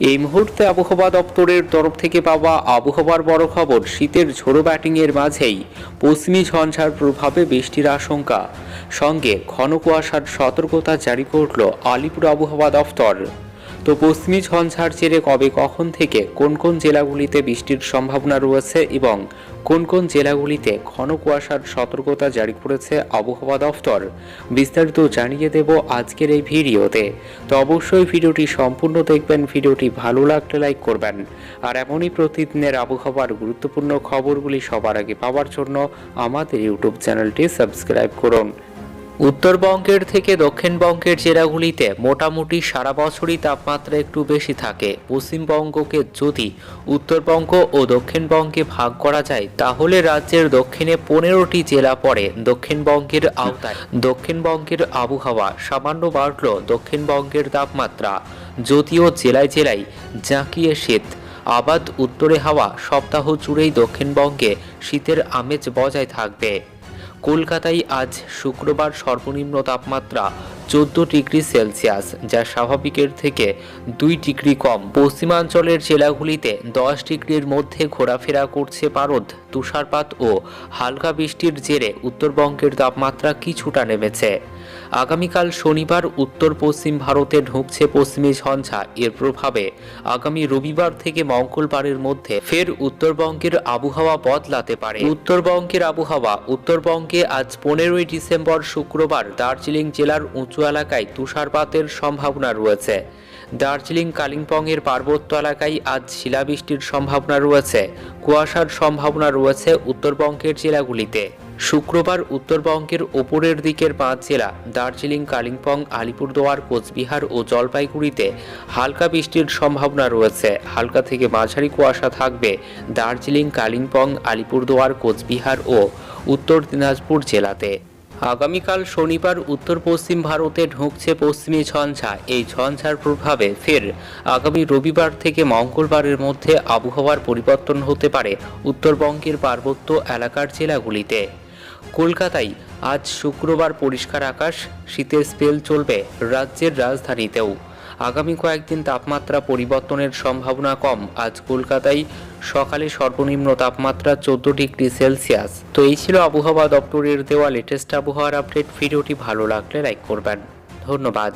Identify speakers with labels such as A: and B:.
A: এই মুহূর্তে আবহাওয়া দপ্তরের তরফ থেকে পাওয়া আবহাওয়ার বড় খবর, শীতের ঝোড়ো ব্যাটিংয়ের মাঝেই পশ্চিমী ঝঞ্ঝার প্রভাবে বৃষ্টির আশঙ্কা। সঙ্গে ঘন কুয়াশার সতর্কতা জারি করল আলিপুর আবহাওয়া দফতর তো পশ্চিমী ঝঞ্ঝার জেরে কবে কখন থেকে কোন কোন জেলাগুলিতে বৃষ্টির সম্ভাবনা রয়েছে এবং কোন কোন জেলাগুলিতে ঘন কুয়াশার সতর্কতা জারি করেছে আবহাওয়া দফতর, বিস্তারিত জানিয়ে দেব আজকের এই ভিডিওতে। তো অবশ্যই ভিডিওটি সম্পূর্ণ দেখবেন, ভিডিওটি ভালো লাগলে লাইক করবেন। আর এমনই প্রতিদিনের আবহাওয়ার গুরুত্বপূর্ণ খবরগুলি সবার আগে পাওয়ার জন্য আমাদের ইউটিউব চ্যানেলটি সাবস্ক্রাইব করুন। উত্তরবঙ্গের থেকে দক্ষিণবঙ্গের জেলাগুলিতে মোটামুটি সারা বছরই তাপমাত্রা একটু বেশি থাকে। পশ্চিমবঙ্গকে যদি উত্তরবঙ্গ ও দক্ষিণবঙ্গে ভাগ করা যায়, তাহলে রাজ্যের দক্ষিণে পনেরোটি জেলা পড়ে দক্ষিণবঙ্গের আওতায়। দক্ষিণবঙ্গের আবহাওয়া সামান্য বাড়ল দক্ষিণবঙ্গের তাপমাত্রা। যদিও জেলায় জেলায় জাঁকিয়ে শীত, আবাদ উত্তরে হাওয়া সপ্তাহ জুড়েই দক্ষিণবঙ্গে শীতের আমেজ বজায় থাকবে। কলকাতায় আজ শুক্রবার সর্বনিম্ন তাপমাত্রা চোদ্দ ডিগ্রি সেলসিয়াস, যা স্বাভাবিকের থেকে দুই ডিগ্রি কম। পশ্চিমাঞ্চলের জেলাগুলিতে দশ ডিগ্রির মধ্যে ঘোরাফেরা করছে পারদ, তুষারপাত ও হালকা বৃষ্টির জেরে উত্তরবঙ্গের তাপমাত্রা কিছুটা নেমেছে। আগামীকাল শনিবার উত্তর পশ্চিম ভারতে ঢুকছে পশ্চিমী ঝঞ্ঝা। এর প্রভাবে আগামী রবিবার থেকে মঙ্গলবারের মধ্যে ফের উত্তরবঙ্গের আবহাওয়া বদলাতে পারে। উত্তরবঙ্গের আবহাওয়া, উত্তরবঙ্গে আজ পনেরোই ডিসেম্বর শুক্রবার দার্জিলিং জেলার উঁচু এলাকায় তুষারপাতের সম্ভাবনা রয়েছে। দার্জিলিং, কালিম্পংয়ের পার্বত্য এলাকায় আজ শিলাবৃষ্টির সম্ভাবনা রয়েছে। কুয়াশার সম্ভাবনা রয়েছে উত্তরবঙ্গের জেলাগুলিতে। শুক্রবার উত্তরবঙ্গের ওপরের দিকের পাঁচ জেলা, দার্জিলিং, কালিম্পং, আলিপুরদুয়ার, কোচবিহার ও জলপাইগুড়িতে হালকা বৃষ্টির সম্ভাবনা রয়েছে। হালকা থেকে মাঝারি কুয়াশা থাকবে দার্জিলিং, কালিম্পং, আলিপুরদুয়ার, কোচবিহার ও উত্তর দিনাজপুর জেলাতে। আগামীকাল শনিবার উত্তর পশ্চিম ভারতে ঢুকছে পশ্চিমী ঝঞ্ঝা। এই ঝঞ্ঝার প্রভাবে ফের আগামী রবিবার থেকে মঙ্গলবারের মধ্যে আবহাওয়ার পরিবর্তন হতে পারে উত্তরবঙ্গের পার্বত্য এলাকার জেলাগুলিতে। কলকাতায় আজ শুক্রবার পরিষ্কার আকাশ, শীতের স্পেল চলবে রাজ্যের রাজধানীতেও। আগামী কয়েকদিন তাপমাত্রা পরিবর্তনের সম্ভাবনা কম। আজ কলকাতায় সকালে সর্বনিম্ন তাপমাত্রা চোদ্দ ডিগ্রি সেলসিয়াস। তো এই ছিল আবহাওয়া দপ্তরের দেওয়া লেটেস্ট আবহাওয়ার আপডেট ভিডিওটি ভালো লাগলে লাইক করবেন। ধন্যবাদ।